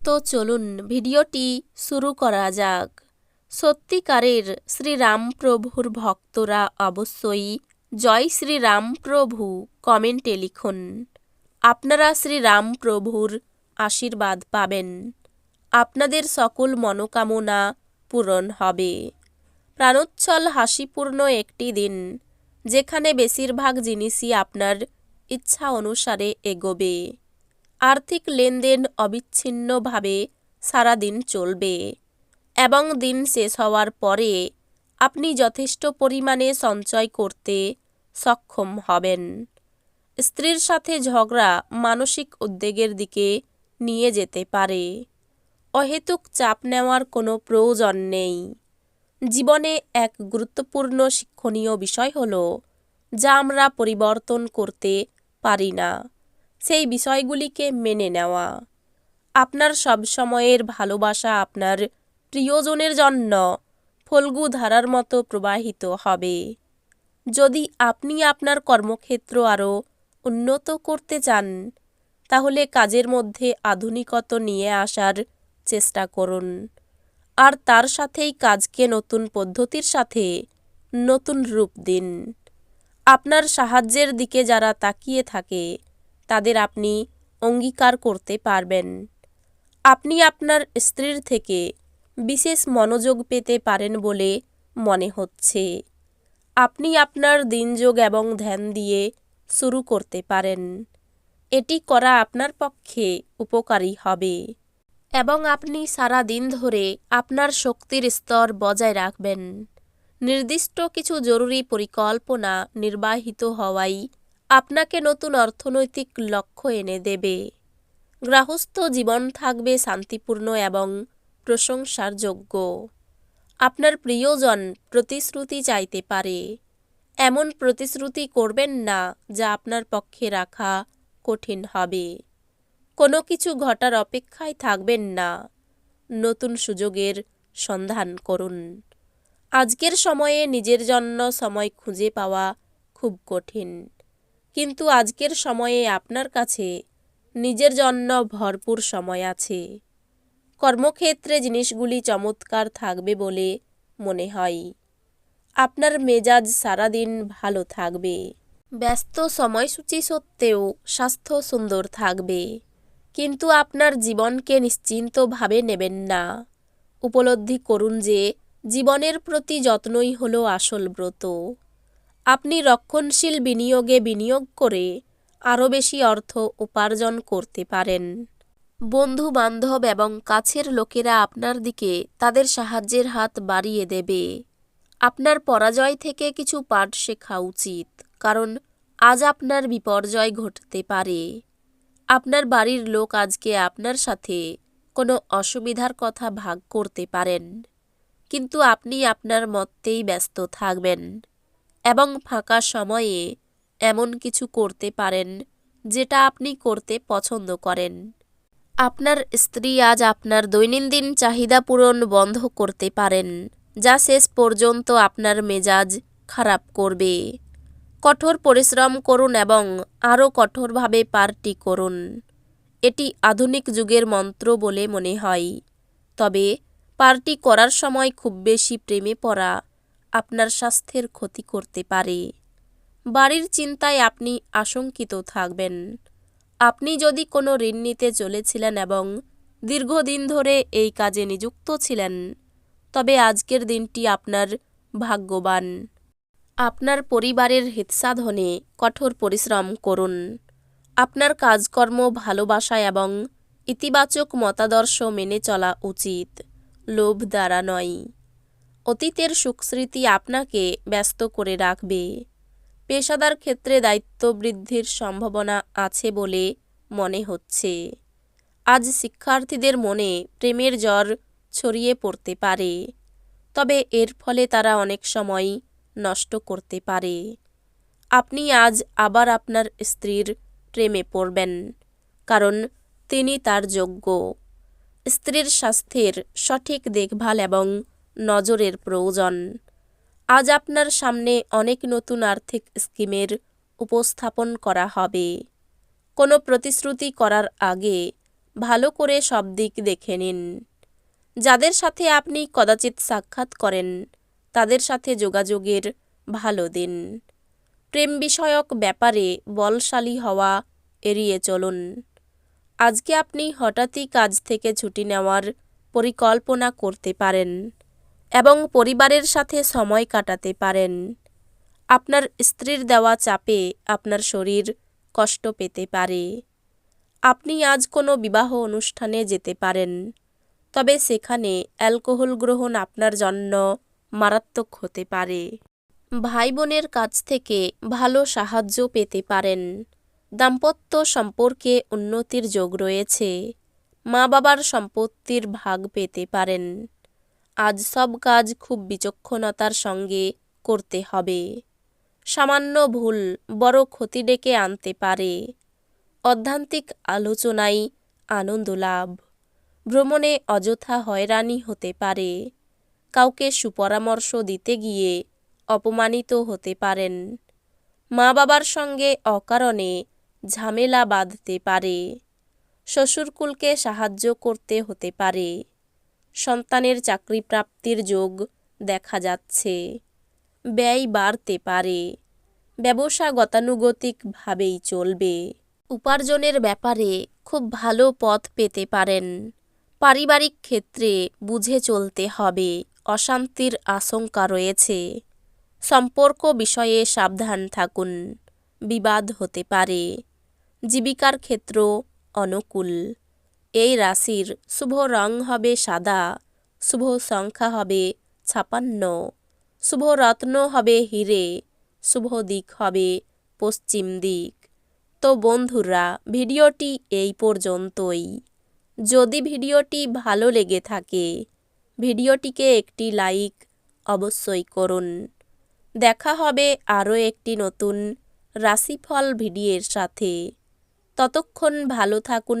তো চলুন ভিডিওটি শুরু করা যাক। সত্যিকারের শ্রীরামপ্রভুর ভক্তরা অবশ্যই জয় শ্রীরামপ্রভু কমেন্টে লিখুন। আপনারা শ্রীরামপ্রভুর আশীর্বাদ পাবেন। আপনাদের সকল মনোকামনা পূরণ হবে। প্রাণোচ্ছল হাসিপূর্ণ একটি দিন, যেখানে বেশিরভাগ জিনিসই আপনার ইচ্ছা অনুসারে এগোবে। আর্থিক লেনদেন অবিচ্ছিন্নভাবে সারাদিন চলবে এবং দিন শেষ হওয়ার পরে আপনি যথেষ্ট পরিমাণে সঞ্চয় করতে সক্ষম হবেন। স্ত্রীর সাথে ঝগড়া মানসিক উদ্বেগের দিকে নিয়ে যেতে পারে। অহেতুক চাপ নেওয়ার কোনো প্রয়োজন নেই। জীবনে এক গুরুত্বপূর্ণ শিক্ষণীয় বিষয় হল যা আমরা পরিবর্তন করতে পারি না। সেই বিষয়গুলিকে মেনে নেওয়া। আপনার সব সময়ের ভালোবাসা আপনার প্রিয়জনের জন্য ফলগু ধারার মতো প্রবাহিত হবে। যদি আপনি আপনার কর্মক্ষেত্র আরও উন্নত করতে চান, তাহলে কাজের মধ্যে আধুনিকত নিয়ে আসার চেষ্টা করুন। আর তার সাথেই কাজকে নতুন পদ্ধতির সাথে নতুন রূপ দিন। আপনার সাহায্যের দিকে যারা তাকিয়ে থাকে তাদের আপনি অঙ্গীকার করতে পারবেন। আপনি আপনার স্ত্রীর থেকে বিশেষ মনোযোগ পেতে পারেন বলে মনে হচ্ছে। আপনি আপনার দিনযোগ এবং ধ্যান দিয়ে শুরু করতে পারেন। এটি করা আপনার পক্ষে উপকারী হবে এবং আপনি সারা দিন ধরে আপনার শক্তির স্তর বজায় রাখবেন। নির্দিষ্ট কিছু জরুরি পরিকল্পনা নির্বাহিত হওয়াই আপনাকে নতুন অর্থনৈতিক লক্ষ্য এনে দেবে। গৃহস্থ জীবন থাকবে শান্তিপূর্ণ এবং প্রশংসার যোগ্য। আপনার প্রিয়জন প্রতিশ্রুতি চাইতে পারে। এমন প্রতিশ্রুতি করবেন না যা আপনার পক্ষে রাখা কঠিন হবে। কোনো কিছু ঘটার অপেক্ষায় থাকবেন না। নতুন সুযোগের সন্ধান করুন। আজকের সময়ে নিজের জন্য সময় খুঁজে পাওয়া খুব কঠিন। কিন্তু আজকের সময়ে আপনার কাছে নিজের জন্য ভরপুর সময় আছে। কর্মক্ষেত্রে জিনিসগুলি চমৎকার থাকবে বলে মনে হয়। আপনার মেজাজ সারাদিন ভালো থাকবে। ব্যস্ত সময়সূচি সত্ত্বেও স্বাস্থ্য সুন্দর থাকবে। কিন্তু আপনার জীবনকে নিশ্চিন্তভাবে নেবেন না। উপলব্ধি করুন যে জীবনের প্রতি যত্নই হল আসল ব্রত। আপনি রক্ষণশীল বিনিয়োগে বিনিয়োগ করে আরও বেশি অর্থ উপার্জন করতে পারেন। বন্ধু বান্ধব এবং কাছের লোকেরা আপনার দিকে তাদের সাহায্যের হাত বাড়িয়ে দেবে। আপনার পরাজয় থেকে কিছু পাঠ শেখা উচিত, কারণ আজ আপনার বিপর্যয় ঘটতে পারে। আপনার বাড়ির লোক আজকে আপনার সাথে কোনো অসুবিধার কথা ভাগ করতে পারেন, কিন্তু আপনি আপনার মতেই ব্যস্ত থাকবেন। এবং ফাঁকা সময়ে এমন কিছু করতে পারেন যেটা আপনি করতে পছন্দ করেন। আপনার স্ত্রী আজ আপনার দৈনন্দিন চাহিদা পূরণ বন্ধ করতে পারেন, যা শেষ পর্যন্ত আপনার মেজাজ খারাপ করবে। কঠোর পরিশ্রম করুন এবং আরও কঠোরভাবে পার্টি করুন। এটি আধুনিক যুগের মন্ত্র বলে মনে হয়। তবে পার্টি করার সময় খুব বেশি প্রেমে পড়া আপনার স্বাস্থ্যের ক্ষতি করতে পারে। বাড়ির চিন্তায় আপনি আশঙ্কিত থাকবেন। আপনি যদি কোনো ঋণ নিতে চলেছিলেন এবং দীর্ঘদিন ধরে এই কাজে নিযুক্ত ছিলেন, তবে আজকের দিনটি আপনার ভাগ্যবান। আপনার পরিবারের হিতসাধনে কঠোর পরিশ্রম করুন। আপনার কাজকর্ম ভালোবাসা এবং ইতিবাচক মতাদর্শ মেনে চলা উচিত। লোভ দ্বারা নয়। অতীতের সুখস্মৃতি আপনাকে ব্যস্ত করে রাখবে। পেশাদার ক্ষেত্রে দায়িত্ব বৃদ্ধির সম্ভাবনা আছে বলে মনে হচ্ছে। আজ শিক্ষার্থীদের মনে প্রেমের জ্বর ছড়িয়ে পড়তে পারে, তবে এর ফলে তারা অনেক সময় নষ্ট করতে পারে। আপনি আজ আবার আপনার স্ত্রীর প্রেমে পড়বেন, কারণ তিনি তার যোগ্য। স্ত্রীর স্বাস্থ্যের সঠিক দেখভাল এবং নজরের প্রয়োজন। আজ আপনার সামনে অনেক নতুন আর্থিক স্কিমের উপস্থাপন করা হবে। কোনো প্রতিশ্রুতি করার আগে ভালো করে সব দিক দেখে নিন। যাদের সাথে আপনি কদাচিৎ সাক্ষাৎ করেন, তাদের সাথে যোগাযোগের ভালো দিন। প্রেম বিষয়ক ব্যাপারে বলশালী হওয়া এড়িয়ে চলুন। আজকে আপনি হঠাৎই কাজ থেকে ছুটি নেওয়ার পরিকল্পনা করতে পারেন। এবং পরিবারের সাথে সময় কাটাতে পারেন। আপনার স্ত্রীর দেওয়া চাপে আপনার শরীর কষ্ট পেতে পারে। আপনি আজ কোনো বিবাহ অনুষ্ঠানে যেতে পারেন, তবে সেখানে অ্যালকোহল গ্রহণ আপনার জন্য মারাত্মক হতে পারে। ভাই বোনের কাছ থেকে ভালো সাহায্য পেতে পারেন। দাম্পত্য সম্পর্কে উন্নতির যোগ রয়েছে। মা বাবার সম্পত্তির ভাগ পেতে পারেন। আজ সব কাজ খুব বিচক্ষণতার সঙ্গে করতে হবে। সামান্য ভুল বড় ক্ষতি ডেকে আনতে পারে। অধ্যান্তিক আলোচনাই আনন্দ লাভ। ভ্রমণে অযথা হয়রানি হতে পারে। কাউকে সুপরামর্শ দিতে গিয়ে অপমানিত হতে পারেন। মা বাবার সঙ্গে অকারণে ঝামেলা বাঁধতে পারে। শ্বশুরকুলকে সাহায্য করতে হতে পারে। সন্তানের চাকরি প্রাপ্তির যোগ দেখা যাচ্ছে। ব্যয় বাড়তে পারে। ব্যবসা গতানুগতিকভাবেই চলবে। উপার্জনের ব্যাপারে খুব ভালো পথ পেতে পারেন। পারিবারিক ক্ষেত্রে বুঝে চলতে হবে, অশান্তির আশঙ্কা রয়েছে। সম্পর্ক বিষয়ে সাবধান থাকুন, বিবাদ হতে পারে। জীবিকার ক্ষেত্র অনুকূল। এই রাশির শুভ রং হবে সাদা, শুভ সংখ্যা হবে ছাপান্ন, শুভ রত্ন হবে হিরে, শুভ দিক হবে পশ্চিম দিক। তো বন্ধুরা, ভিডিওটি এই পর্যন্তই। যদি ভিডিওটি ভালো লেগে থাকে, ভিডিওটিকে একটি লাইক অবশ্যই করুন। দেখা হবে আরও একটি নতুন রাশিফল ভিডিওর সাথে। ততক্ষণ ভালো থাকুন